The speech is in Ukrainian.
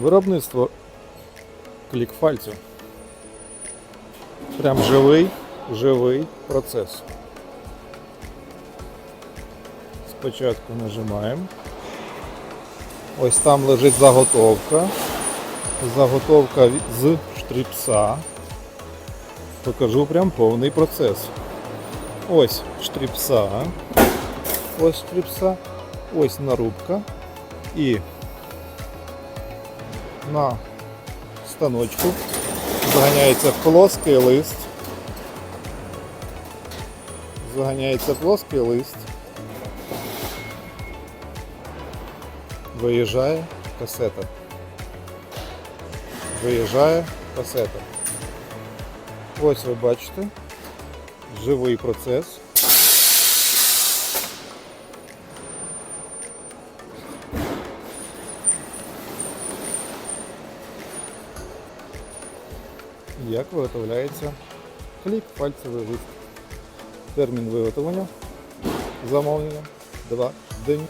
Виробництво клік пальців. Прям живий, живий процес. Спочатку нажимаємо. Ось там лежить заготовка. Заготовка з штрипса. Покажу прям повний процес. Ось штрипса. Ось штрипса. Ось нарубка. І на станочку заганяється плоский лист. Заганяється плоский лист. Виїжджає касета. Виїжджає касета. Ось ви бачите живий процес. Як виготовляється хліб пальцевий лист. Термін виготовлення замовлення 2 день.